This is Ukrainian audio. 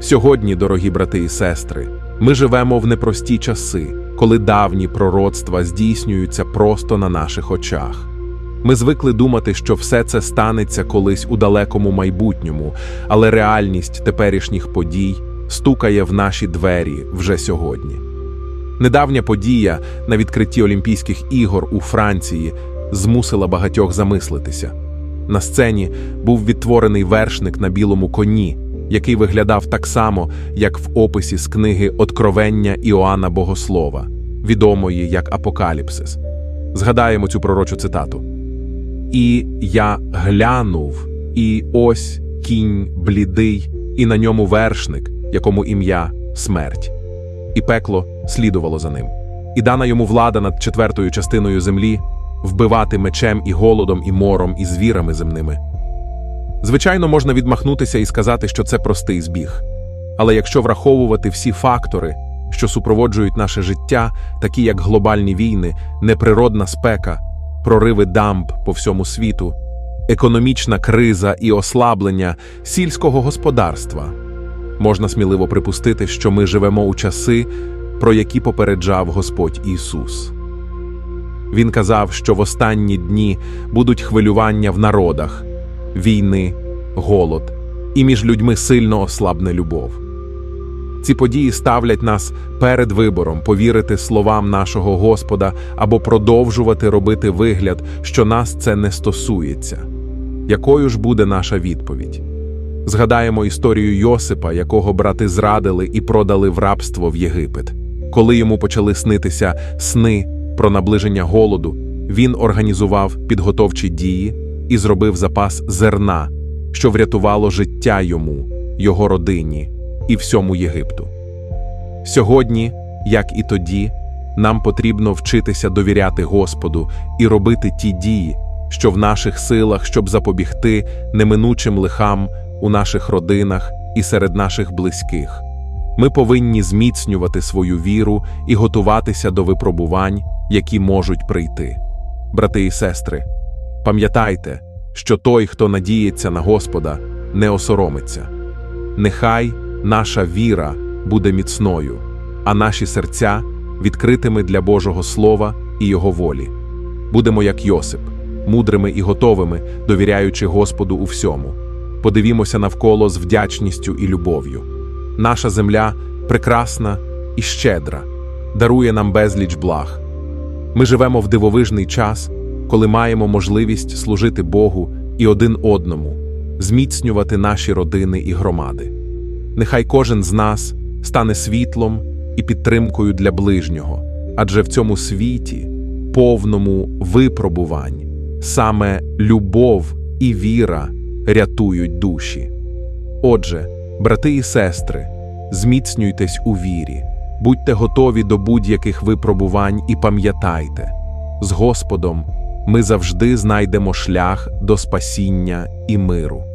Сьогодні, дорогі брати і сестри, ми живемо в непрості часи, коли давні пророцтва здійснюються просто на наших очах. Ми звикли думати, що все це станеться колись у далекому майбутньому, але реальність теперішніх подій стукає в наші двері вже сьогодні. Недавня подія на відкритті Олімпійських ігор у Франції змусила багатьох замислитися. На сцені був відтворений вершник на білому коні, який виглядав так само, як в описі з книги Откровення Іоанна Богослова, відомої як Апокаліпсис. Згадаємо цю пророчу цитату. І я глянув, і ось кінь блідий, і на ньому вершник, якому ім'я смерть. І пекло слідувало за ним. І дана йому влада над четвертою частиною землі вбивати мечем і голодом, і мором, і звірами земними. Звичайно, можна відмахнутися і сказати, що це простий збіг. Але якщо враховувати всі фактори, що супроводжують наше життя, такі як глобальні війни, неприродна спека, прориви дамб по всьому світу, економічна криза і ослаблення сільського господарства, можна сміливо припустити, що ми живемо у часи, про які попереджав Господь Ісус. Він казав, що в останні дні будуть хвилювання в народах, війни, голод, і між людьми сильно ослабне любов. Ці події ставлять нас перед вибором повірити словам нашого Господа або продовжувати робити вигляд, що нас це не стосується. Якою ж буде наша відповідь? Згадаємо історію Йосипа, якого брати зрадили і продали в рабство в Єгипет. Коли йому почали снитися сни про наближення голоду, він організував підготовчі дії і зробив запас зерна, що врятувало життя йому, його родині і всьому Єгипту. Сьогодні, як і тоді, нам потрібно вчитися довіряти Господу і робити ті дії, що в наших силах, щоб запобігти неминучим лихам у наших родинах і серед наших близьких. Ми повинні зміцнювати свою віру і готуватися до випробувань, які можуть прийти. Брати і сестри, пам'ятайте, що той, хто надіється на Господа, не осоромиться. Нехай наша віра буде міцною, а наші серця відкритими для Божого Слова і Його волі. Будемо як Йосип, мудрими і готовими, довіряючи Господу у всьому. Подивімося навколо з вдячністю і любов'ю. Наша земля прекрасна і щедра, дарує нам безліч благ. Ми живемо в дивовижний час, коли маємо можливість служити Богу і один одному, зміцнювати наші родини і громади. Нехай кожен з нас стане світлом і підтримкою для ближнього, адже в цьому світі, повному випробувань, саме любов і віра рятують душі. Отже, брати і сестри, зміцнюйтесь у вірі, будьте готові до будь-яких випробувань і пам'ятайте, з Господом ми завжди знайдемо шлях до спасіння і миру.